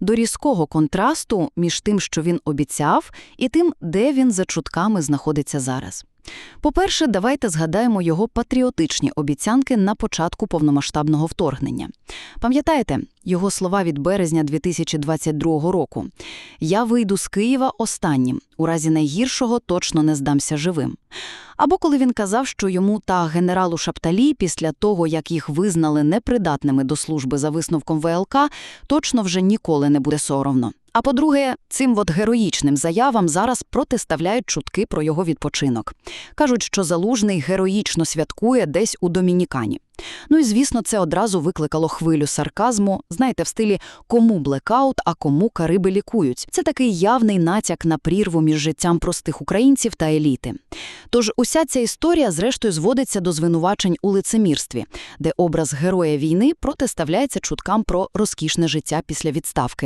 До різкого контрасту між тим, що він обіцяв, і тим, де він за чутками знаходиться зараз. По-перше, давайте згадаємо його патріотичні обіцянки на початку повномасштабного вторгнення. Пам'ятаєте його слова від березня 2022 року «Я вийду з Києва останнім, у разі найгіршого точно не здамся живим». Або коли він казав, що йому та генералу Шапталі після того, як їх визнали непридатними до служби за висновком ВЛК, точно вже ніколи не буде соромно. А по-друге, цим от героїчним заявам зараз протиставляють чутки про його відпочинок. Кажуть, що Залужний героїчно святкує десь у Домінікані. Ну і, звісно, це одразу викликало хвилю сарказму, знаєте, в стилі «кому блекаут, а кому кариби лікують». Це такий явний натяк на прірву між життям простих українців та еліти. Тож уся ця історія зрештою зводиться до звинувачень у лицемірстві, де образ героя війни протиставляється чуткам про розкішне життя після відставки.